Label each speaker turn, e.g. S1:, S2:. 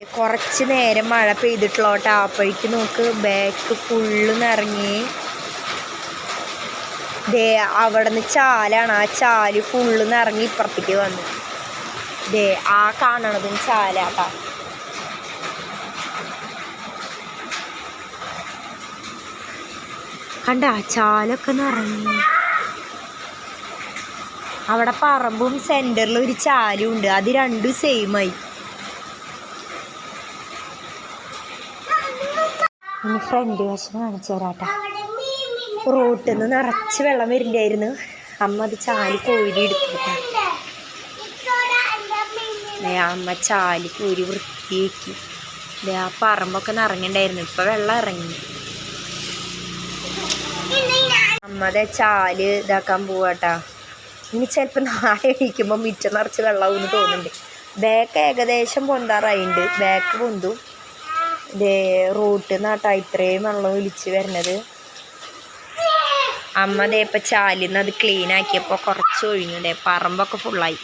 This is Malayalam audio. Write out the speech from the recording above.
S1: കുറച്ച് നേരം മഴ പെയ്തിട്ടുള്ളോട്ടെ. അപ്പോഴേക്ക് നോക്ക് ബാക്ക് ഫുള്ള് നിറങ്ങി ദേ അവിടെ നിന്ന് ചാലാണ്. ആ ചാൽ ഫുള്ള് നിറങ്ങി ഇപ്പുറത്തേക്ക് വന്നു. ദേ ആ കാണണതും ചാലാട്ടാ. കണ്ട ചാലൊക്കെ നിറങ്ങി അവിടെ പറമ്പും സെന്ററിൽ ഒരു ചാലും ഉണ്ട് അത് രണ്ടും സെയിമായി ഇനി ഫ്രണ്ട് വശം കാണിച്ചു തരാട്ടാ. റോട്ടിൽ നിന്ന് നിറച്ച് വെള്ളം വരുന്നുണ്ടായിരുന്നു അമ്മ അത് ചാലി കോരി എടുത്തിട്ടാ. അമ്മ ചാലി കോരി വൃത്തിയാക്കി. ആ പറമ്പൊക്കെ നിറഞ്ഞിണ്ടായിരുന്നു. ഇപ്പൊ വെള്ളം ഇറങ്ങി. അമ്മതെ ചാൽ ഇതാക്കാൻ പോവാട്ടാ. ഇനി ചിലപ്പോൾ നാളെ എണീക്കുമ്പോൾ മിറ്റം നിറച്ച് വെള്ളമാവും തോന്നുന്നുണ്ട്. ബാക്ക് ഏകദേശം പൊന്താറായിട്ടുണ്ട് ബാക്ക് പൊന്തും. ദേ റൂട്ടിൽ നിന്നാട്ടാ ഇത്രയും വെള്ളം ഒലിച്ച് വരണത് അമ്മ ദേ ചാലിന്ന് അത് ക്ലീൻ ആക്കിയപ്പോൾ കുറച്ച് ഒഴിഞ്ഞു ദേ പറമ്പൊക്കെ ഫുള്ളായി